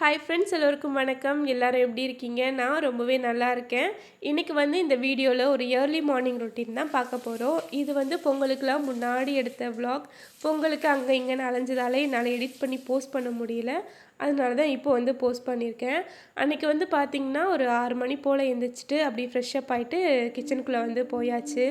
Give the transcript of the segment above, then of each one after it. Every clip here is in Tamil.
ஹாய் ஃப்ரெண்ட்ஸ் எல்லோருக்கும் வணக்கம். எல்லாரும் எப்படி இருக்கீங்க? நான் ரொம்பவே நல்லா இருக்கேன். இன்றைக்கி வந்து இந்த வீடியோவில் ஒரு ஏர்லி மார்னிங் ரொட்டீன் தான் பார்க்க போகிறோம் இது வந்து பொங்கலுக்கெலாம் முன்னாடி எடுத்த விலாக் பொங்கலுக்கு அங்கே இங்கேன்னு அலைஞ்சதாலே என்னால் எடிட் பண்ணி போஸ்ட் பண்ண முடியல. அதனால தான் இப்போ வந்து போஸ்ட் பண்ணியிருக்கேன் அன்றைக்கி வந்து பார்த்திங்கன்னா ஒரு ஆறு மணி போல் எழுந்திரிச்சிட்டு அப்படியே ஃப்ரெஷ்ஷப் ஆகிட்டு கிச்சனுக்குள்ளே வந்து போயாச்சு.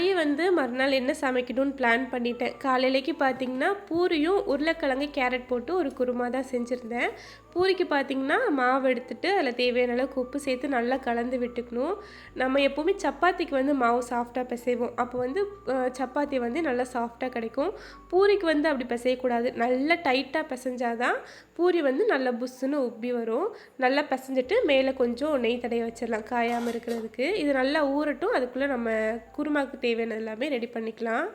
முன்னாடியே வந்து மறுநாள் என்ன சமைக்கணும்னு பிளான் பண்ணிட்டேன். காலையிலைக்கு பார்த்தீங்கன்னா பூரியும் உருளைக்கிழங்கு கேரட் போட்டு ஒரு குருமா தான் செஞ்சுருந்தேன். பூரிக்கு பார்த்திங்கன்னா மாவு எடுத்துட்டு அதில் தேவையான அளவுக்கு உப்பு சேர்த்து நல்லா கலந்து விட்டுக்கணும். நம்ம எப்போவுமே சப்பாத்திக்கு வந்து மாவு சாஃப்டாக பிசைவோம். அப்போ வந்து சப்பாத்தி வந்து நல்லா சாஃப்டாக கிடைக்கும். பூரிக்கு வந்து அப்படி பிசையக்கூடாது. நல்லா டைட்டாக பிசைஞ்சாதான் பூரி வந்து நல்லா புஸ்ஸுன்னு உப்பி வரும். நல்லா பிசைஞ்சிட்டு மேலே கொஞ்சம் நெய் தடைய வச்சிடலாம் காயாமல் இருக்கிறதுக்கு. இது நல்லா ஊறட்டும். அதுக்குள்ளே நம்ம குருமாவுக்கு தேவையானது எல்லாமே ரெடி பண்ணிக்கலாம்.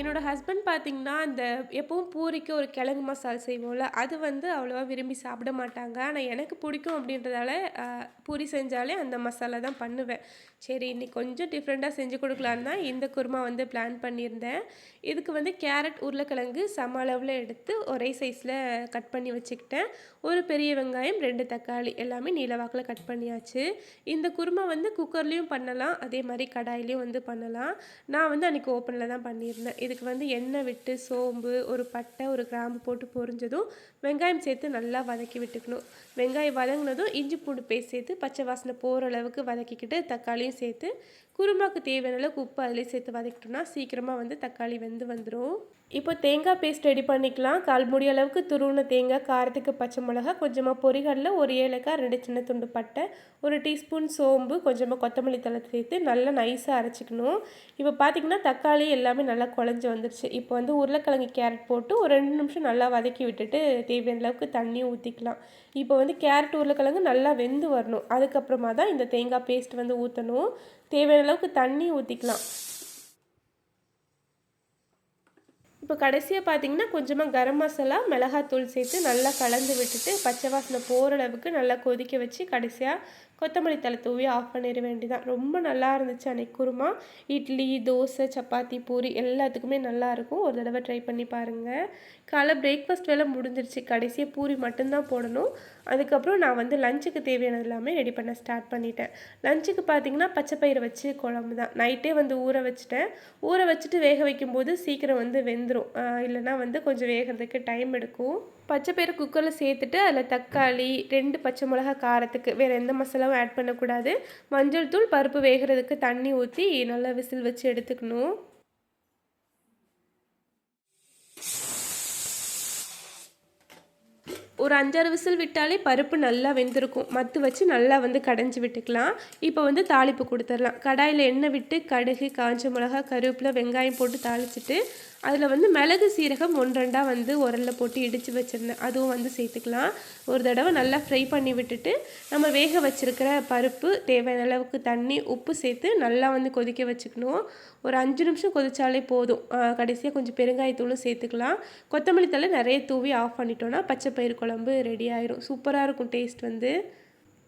என்னோட ஹஸ்பண்ட் பார்த்தீங்கன்னா அந்த எப்பவும் பூரிக்கு ஒரு கிழங்கு மசால் செய்வோம்ல அது வந்து அவ்வளோவா விரும்பி சாப்பிட மாட்டாங்க. ஆனால் எனக்கு பிடிக்கும் அப்படின்றதால பூரி செஞ்சாலே அந்த மசாலா தான் பண்ணுவேன். சரி இன்னைக்கு கொஞ்சம் டிஃப்ரெண்ட்டாக செஞ்சு கொடுக்கலான்னு தான் இந்த குருமா வந்து பிளான் பண்ணியிருந்தேன். இதுக்கு வந்து கேரட் உருளைக்கிழங்கு சம அளவில் எடுத்து ஒரே சைஸில் கட் பண்ணி வச்சுக்கிட்டேன். ஒரு பெரிய வெங்காயம் ரெண்டு தக்காளி எல்லாமே நீளவாக்கில் கட் பண்ணியாச்சு. இந்த குருமா வந்து குக்கர்லேயும் பண்ணலாம் அதே மாதிரி கடாயிலையும் வந்து பண்ணலாம். நான் வந்து அன்றைக்கி ஓப்பனில் தான் பண்ணியிருந்தேன். இதுக்கு வந்து எண்ணெய் விட்டு சோம்பு ஒரு பட்டை ஒரு கிராம்பு போட்டு பொரிஞ்சதும் வெங்காயம் சேர்த்து நல்லா வதக்கி விட்டுக்கணும். வெங்காயம் வதங்கினதும் இஞ்சி பூண்டு பேஸ்ட் சேர்த்து பச்சை வாசனை போகிற அளவுக்கு வதக்கிக்கிட்டு தக்காளியும் சேர்த்து குருமாவுக்கு தேவையான அளவுக்கு உப்பு அதிலே சேர்த்து வதக்கிட்டோம்னா சீக்கிரமாக வந்து தக்காளி வெந்து வந்துடும் இப்போ தேங்காய் பேஸ்ட் ரெடி பண்ணிக்கலாம். கால் மூடி அளவுக்கு துருவின தேங்காய் காரத்துக்கு பச்சை மிளகா கொஞ்சமாக பொரிகடல ஒரு ஏலக்காய் ரெண்டு சின்ன துண்டு பட்டை ஒரு டீஸ்பூன் சோம்பு கொஞ்சமாக கொத்தமல்லி தழை சேர்த்து நல்லா நைஸாக அரைச்சிக்கணும். இப்போ பார்த்தீங்கன்னா தக்காளி எல்லாமே நல்லா குழஞ்சி வந்துருச்சு. இப்போ வந்து உருளைக்கிழங்கு கேரட் போட்டு ஒரு ரெண்டு நிமிஷம் நல்லா வதக்கி விட்டுட்டு தேவையான அளவுக்கு தண்ணியும் ஊற்றிக்கலாம் இப்போ வந்து கேரட் உருளைக்கிழங்கு நல்லா வெந்து வரணும். அதுக்கப்புறமா தான் இந்த தேங்காய் பேஸ்ட் வந்து ஊற்றணும் தேவையான அளவுக்கு தண்ணி ஊற்றிக்கலாம் இப்போ கடைசியாக பார்த்தீங்கன்னா கொஞ்சமாக கரம் மசாலா மிளகாத்தூள் சேர்த்து நல்லா கலந்து விட்டுட்டு பச்சை வாசனை போகிற அளவுக்கு நல்லா கொதிக்க வச்சு கடைசியாக கொத்தமல்லி தலை தூவி ஆஃப் பண்ணிட வேண்டியதான் ரொம்ப நல்லா இருந்துச்சு அன்னைக்கு குருமா. இட்லி தோசை சப்பாத்தி பூரி எல்லாத்துக்குமே நல்லாயிருக்கும் ஒரு தடவை ட்ரை பண்ணி பாருங்கள் காலை பிரேக்ஃபாஸ்ட் வேலை முடிஞ்சிருச்சு. கடைசியாக பூரி மட்டும்தான் போடணும். அதுக்கப்புறம் நான் வந்து லஞ்சுக்கு தேவையானது எல்லாமே ரெடி பண்ண ஸ்டார்ட் பண்ணிட்டேன். லஞ்சுக்கு பார்த்தீங்கன்னா பச்சை பயிரை வச்சு குழம்பு தான் நைட்டே வந்து ஊற வச்சுட்டேன். ஊற வச்சுட்டு வேக வைக்கும்போது சீக்கிரம் வந்து வெந்துடும் இல்லைன்னா வந்து கொஞ்சம் வேகிறதுக்கு டைம் எடுக்கும். பச்சை பயிறு குக்கரில் சேர்த்துட்டு அதில் தக்காளி ரெண்டு பச்சை மிளகா காரத்துக்கு வேறு எந்த மசாலாவும் ஆட் பண்ணக்கூடாது. மஞ்சள் தூள் பருப்பு வேகிறதுக்கு தண்ணி ஊற்றி நல்லா விசில் வச்சு எடுத்துக்கணும். ஒரு அஞ்சாறு விசில் விட்டாலே பருப்பு நல்லா வெந்திருக்கும். மத்து வச்சு நல்லா வந்து கடைஞ்சி விட்டுக்கலாம். இப்போ வந்து தாளிப்பு கொடுத்துடலாம். கடாயில் எண்ணெய் விட்டு கடுகு காஞ்ச மிளகா கருவேப்பிலை வெங்காயம் போட்டு தாளிச்சிட்டு அதில் வந்து மிளகு சீரகம் ஒன்றெண்டாக வந்து உரலில் போட்டு இடித்து வச்சுருந்தேன். அதுவும் வந்து சேர்த்துக்கலாம். ஒரு தடவை நல்லா ஃப்ரை பண்ணி விட்டுட்டு நம்ம வேக வச்சுருக்கிற பருப்பு தேவையான அளவுக்கு தண்ணி உப்பு சேர்த்து நல்லா வந்து கொதிக்க வச்சுக்கணும். ஒரு அஞ்சு நிமிஷம் கொதித்தாலே போதும். கடைசியாக கொஞ்சம் பெருங்காயத்தூளும் சேர்த்துக்கலாம். கொத்தமல்லி தழை நிறைய தூவி ஆஃப் பண்ணிட்டோன்னா பச்சை பயிறு குழம்பு ரெடி ஆயிரும். சூப்பராக இருக்கும் டேஸ்ட் வந்து.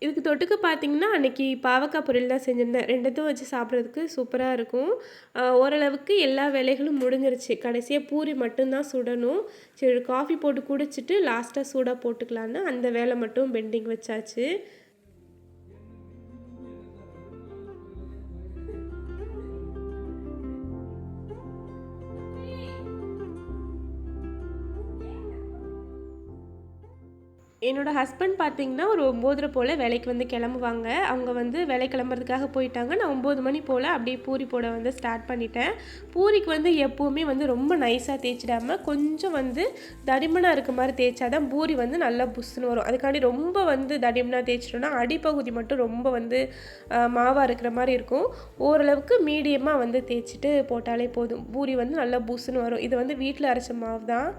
இதுக்கு தொட்டுக்க பார்த்தீங்கன்னா அன்றைக்கி பாவக்காய் பொரியல் தான் செஞ்சுருந்தேன். ரெண்டுத்தும் வச்சு சாப்பிட்றதுக்கு சூப்பராக இருக்கும். ஓரளவுக்கு எல்லா வேலைகளும் முடிஞ்சிருச்சு. கடைசியாக பூரி மட்டும்தான் சுடணும். சரி காஃபி போட்டு குடிச்சிட்டு லாஸ்ட்டாக சூடாக போட்டுக்கலான்னு அந்த வேலை மட்டும் பெண்டிங் வச்சாச்சு. என்னோட ஹஸ்பண்ட் பார்த்தீங்கன்னா ஒரு ஒம்போதரை போல் வேலைக்கு வந்து கிளம்புவாங்க. அவங்க வந்து வேலை கிளம்புறதுக்காக போயிட்டாங்க. நான் ஒம்பது மணி போல் அப்படியே பூரி போட வந்து ஸ்டார்ட் பண்ணிட்டேன். பூரிக்கு வந்து எப்போவுமே வந்து ரொம்ப நைஸாக தேய்ச்சிடாமல் கொஞ்சம் வந்து தடிமனாக இருக்க மாதிரி தேய்ச்சா தான் பூரி வந்து நல்லா புஷ்ஷுன்னு வரும். அதுக்காண்டி ரொம்ப வந்து தடிமனாக தேய்ச்சிட்டோம்னா அடிப்பகுதி மட்டும் ரொம்ப வந்து மாவாக இருக்கிற மாதிரி இருக்கும். ஓரளவுக்கு மீடியமாக வந்து தேய்ச்சிட்டு போட்டாலே போதும். பூரி வந்து நல்லா புஷ்ஷுன்னு வரும். இது வந்து வீட்டில் அரைச்ச மாவு தான்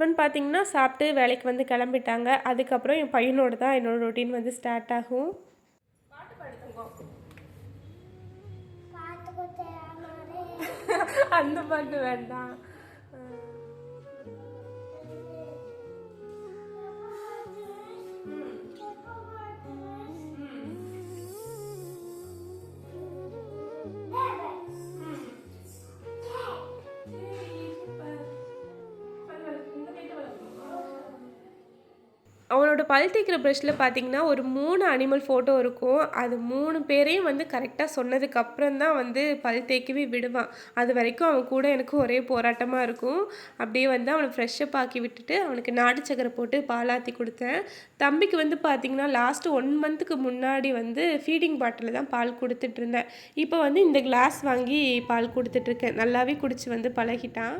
ஹஸ்பண்ட் பார்த்தீங்கன்னா சாப்பிட்டு வேலைக்கு வந்து கிளம்பிட்டாங்க. அதுக்கப்புறம் என் பையனோட தான் என்னோட ரொட்டீன் வந்து ஸ்டார்ட் ஆகும். அந்த பாட்டு வேண்டாம். அவனோட பல் தேய்க்கிற ப்ரெஷ்ஷில் பார்த்தீங்கன்னா, ஒரு மூணு அனிமல் ஃபோட்டோ இருக்கும். அது மூணு பேரையும் வந்து கரெக்டாக சொன்னதுக்கப்புறம் தான் வந்து பல் தேய்க்கவே விடுவான். அது வரைக்கும் அவன் கூட எனக்கு ஒரே போராட்டமாக இருக்கும். அப்படியே வந்து அவனை ஃப்ரெஷ்ஷப் ஆக்கி விட்டுட்டு, அவனுக்கு நாட்டு சக்கரை போட்டு பாலாத்தி கொடுத்தேன் தம்பிக்கு வந்து பார்த்தீங்கன்னா, லாஸ்ட்டு ஒன் மந்த்துக்கு முன்னாடி வந்து ஃபீடிங் பாட்டில்ல தான் பால் கொடுத்துட்ருந்தேன் இப்போ வந்து இந்த கிளாஸ் வாங்கி பால் கொடுத்துட்ருக்கேன் நல்லாவே குடிச்சு வந்து பழகிட்டான்.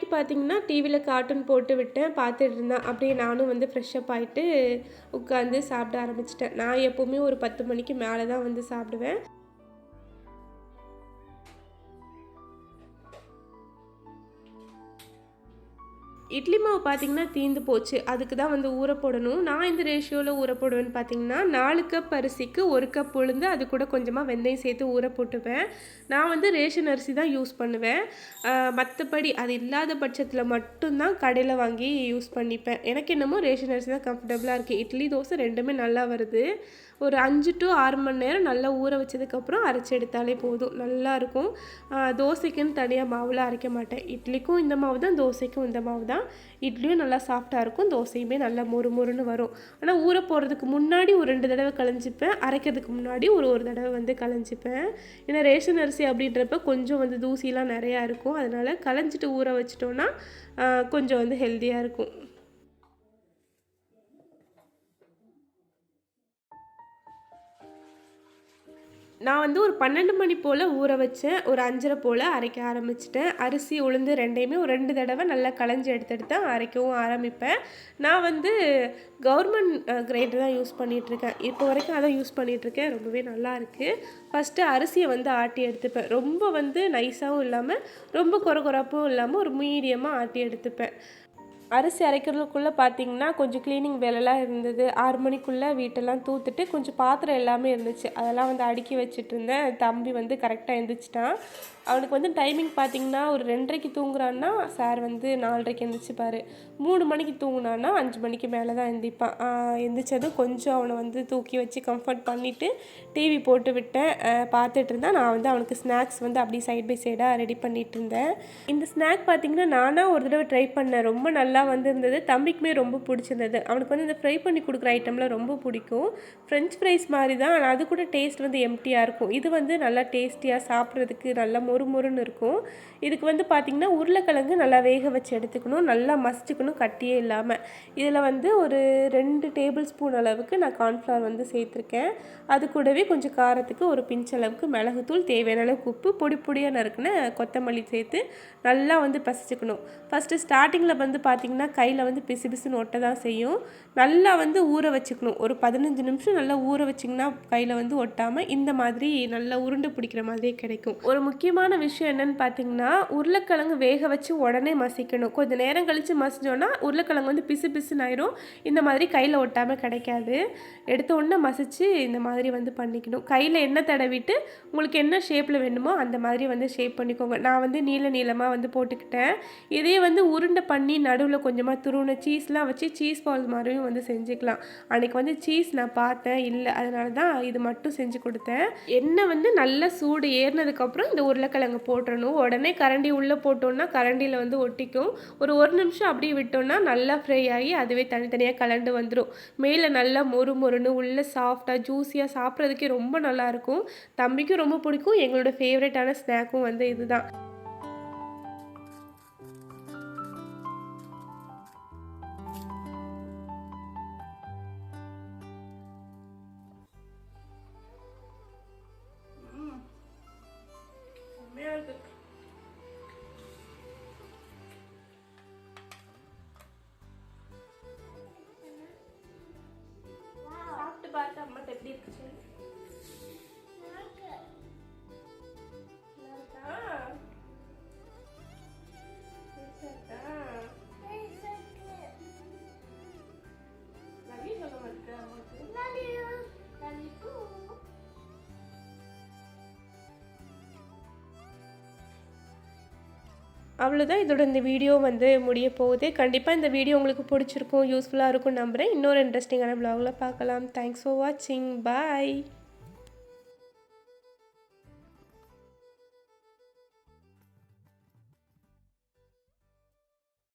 நைட் பார்த்தீங்கன்னா, டிவியில் கார்ட்டூன் போட்டு விட்டேன். பார்த்துட்டு இருந்தேன் அப்படியே நானும் வந்து ஃப்ரெஷ்ஷப் ஆகிட்டு உட்காந்து சாப்பிட ஆரம்பிச்சிட்டேன் நான் எப்போவுமே ஒரு 10 மணிக்கு மேலே தான் வந்து சாப்பிடுவேன். இட்லி மாவு பார்த்தீங்கன்னா தீந்து போச்சு. அதுக்கு தான் வந்து ஊற போடணும். நான் இந்த ரேஷியோவில் ஊற போடுவேன்னு பார்த்தீங்கன்னா, நாலு கப் அரிசிக்கு ஒரு கப் உளுந்து, அது கூட கொஞ்சமாக வெந்தயம் சேர்த்து ஊற போட்டுப்பேன். நான் வந்து ரேஷன் அரிசி தான் யூஸ் பண்ணுவேன். மற்றபடி அது இல்லாத பட்சத்தில் மட்டும்தான் கடையில் வாங்கி யூஸ் பண்ணிப்பேன். எனக்கு என்னமோ ரேஷன் அரிசி தான் கம்ஃபர்டபுளாக இருக்குது இட்லி, தோசை ரெண்டுமே நல்லா வருது. ஒரு அஞ்சு டூ ஆறு மணி நேரம் நல்லா ஊற வச்சதுக்கப்புறம் அரைச்சி எடுத்தாலே போதும். நல்லாயிருக்கும். தோசைக்குன்னு தனியாக மாவுலாம் அரைக்க மாட்டேன். இட்லிக்கும் இந்த மாவு தான், தோசைக்கும் இந்த மாவு தான். இட்லியும் நல்லா சாஃப்டாக இருக்கும். தோசையுமே நல்லா மொறு மொறுன்னு வரும். ஆனால் ஊற போகிறதுக்கு முன்னாடி ஒரு ரெண்டு தடவை களைஞ்சிப்பேன். அரைக்கிறதுக்கு முன்னாடி ஒரு ஒரு தடவை வந்து கலைஞ்சிப்பேன் ஏன்னா ரேஷன் அரிசி அப்படின்றப்ப கொஞ்சம் வந்து தூசிலாம் நிறையா இருக்கும். அதனால் களைஞ்சிட்டு ஊற வச்சிட்டோன்னா கொஞ்சம் வந்து ஹெல்த்தியாக இருக்கும். நான் வந்து ஒரு 12 மணி போல் ஊற வச்சேன். ஒரு அஞ்சரை போல் அரைக்க ஆரம்பிச்சிட்டேன் அரிசி, உளுந்து ரெண்டையுமே ஒரு ரெண்டு தடவை நல்லா களைஞ்சி எடுத்துட்டு தான் அரைக்கவும் ஆரம்பிப்பேன். நான் வந்து கவர்மெண்ட் கிரைண்டர் தான் யூஸ் பண்ணிகிட்ருக்கேன் இப்போ வரைக்கும் அதான் யூஸ் பண்ணிகிட்ருக்கேன் ரொம்பவே நல்லாயிருக்கு. ஃபர்ஸ்ட்டு அரிசியை வந்து ஆட்டி எடுத்துப்பேன். ரொம்ப வந்து நைஸாகவும் இல்லாமல் ரொம்ப கொர கொரப்பும் இல்லாமல் ஒரு மீடியமாக ஆட்டி எடுத்துப்பேன். அரிசி அரைக்கிறதுக்குள்ளே பார்த்தீங்கன்னா, கொஞ்சம் க்ளீனிங் வேலைலாம் இருந்தது. ஆறு மணிக்குள்ளே வீட்டெல்லாம் தூத்துட்டு, கொஞ்சம் பாத்திரம் எல்லாமே இருந்துச்சு. அதெல்லாம் வந்து அடுக்கி வச்சுட்டுருந்தேன். தம்பி வந்து கரெக்டாக எழுந்திரிச்சிட்டான் அவனுக்கு வந்து டைமிங் பார்த்தீங்கன்னா, ஒரு 2:30க்கு தூங்குறான்னா, சார் வந்து 4:30க்கு எந்திரிச்சுப்பாரு. 3 மணிக்கு தூங்குனான்னா, அஞ்சு மணிக்கு மேலே தான் எந்திரிப்பான். எழுந்திரிச்சதும் எந்திரிச்சதும் கொஞ்சம் அவனை வந்து தூக்கி வச்சு கம்ஃபர்ட் பண்ணிவிட்டு டிவி போட்டு விட்டேன். பார்த்துட்டு இருந்தான். நான் வந்து அவனுக்கு ஸ்நாக்ஸ் வந்து அப்படியே சைட் பை சைடாக ரெடி பண்ணிகிட்டு இருந்தேன் இந்த ஸ்நாக் பார்த்தீங்கன்னா, நானாக ஒரு தடவை ட்ரை பண்ணேன். ரொம்ப நல்லா வந்திருந்தது. தம்பிக்குமே ரொம்ப பிடிச்சிருந்தது அவனுக்கு வந்து இந்த ஃப்ரை பண்ணி கொடுக்குற ஐட்டம்லாம் ரொம்ப பிடிக்கும். ஃப்ரெஞ்ச் ஃப்ரைஸ் மாதிரி தான். ஆனால் அது கூட டேஸ்ட் வந்து எம்டியாக இருக்கும். இது வந்து நல்லா டேஸ்டியாக சாப்பிட்றதுக்கு நல்லா மொறு மொறுன்னு இருக்கும். இதுக்கு வந்து பார்த்திங்கன்னா உருளைக்கிழங்கு நல்லா வேக வச்சு எடுத்துக்கணும். நல்லா மசிச்சுக்கணும் கட்டியே இல்லாமல் இதில் வந்து ஒரு ரெண்டு டேபிள் ஸ்பூன் அளவுக்கு நான் கார்ன்ஃப்ளவர் வந்து சேர்த்துருக்கேன். அது கூடவே கொஞ்சம் காரத்துக்கு ஒரு பிஞ்ச் அளவுக்கு மிளகுத்தூள், தேவையான அளவுக்கு உப்பு, பொடி பொடியாக நறுக்குன்னு கொத்தமல்லி சேர்த்து நல்லா வந்து பசிச்சுக்கணும் ஃபஸ்ட்டு ஸ்டார்டிங்கில் வந்து பார்த்தீங்கன்னா, கையில வந்து பிசு பிசுன்னு ஒட்ட தான் செய்யும். நல்லா வந்து ஊற வச்சுக்கணும். ஒரு 15 நிமிஷம் நல்லா ஊற வச்சிங்கன்னா, கையில் வந்து ஒட்டாமல் இந்த மாதிரி நல்லா உருண்டை பிடிக்கிற மாதிரியே கிடைக்கும். ஒரு முக்கியமான விஷயம் என்னென்னு பார்த்தீங்கன்னா, உருளைக்கிழங்கு வேக வச்சு உடனே மசிக்கணும். கொஞ்சம் நேரம் கழித்து மசிஞ்சோன்னா உருளைக்கிழங்கு வந்து பிசு பிசுன்னு ஆயிரும். இந்த மாதிரி கையில் ஒட்டாமல் கிடைக்காது. எடுத்த உடனே மசிச்சு இந்த மாதிரி வந்து பண்ணிக்கணும். கையில் எண்ணெய் தடவிட்டு, உங்களுக்கு என்ன ஷேப்பில் வேணுமோ அந்த மாதிரி வந்து ஷேப் பண்ணிக்கோங்க. நான் வந்து நீள நீளமாக வந்து போட்டுக்கிட்டேன். இதே வந்து உருண்டை பண்ணி நடுவில் கொஞ்சமாக துருவுன சீஸ்லாம் வச்சு சீஸ் பால் மாதிரியும் வந்து செஞ்சுக்கலாம். அன்னைக்கு வந்து சீஸ் நான் பார்த்தேன். இல்லை அதனால தான் இது மட்டும் செஞ்சு கொடுத்தேன் எண்ணெய் வந்து நல்லா சூடு ஏறினதுக்கப்புறம் இந்த உருளைக்கிழங்கு போட்டுடணும் உடனே கரண்டி உள்ளே போட்டோன்னா கரண்டியில் வந்து ஒட்டிக்கும். ஒரு ஒரு நிமிஷம் அப்படியே விட்டோம்னா, நல்லா ஃப்ரை ஆகி அதுவே தனித்தனியாக கலண்டு வந்துடும் மேலே நல்லா மொறு மொறுன்னு, உள்ளே சாஃப்டாக ஜூஸியாக சாப்பிட்றதுக்கே ரொம்ப நல்லாயிருக்கும். தம்பிக்கும் ரொம்ப பிடிக்கும். எங்களோட ஃபேவரட்டான ஸ்நாக்கும் வந்து இதுதான். Two. அவ்வளோதான் இதோட இந்த வீடியோ வந்து முடிய போகுது. கண்டிப்பாக இந்த வீடியோ உங்களுக்கு பிடிச்சிருக்கும் யூஸ்ஃபுல்லாக இருக்கும் நம்புகிறேன் இன்னொரு இன்ட்ரெஸ்டிங்கான ப்ளாகில் பார்க்கலாம். தேங்க்ஸ் ஃபார் வாட்சிங் பாய்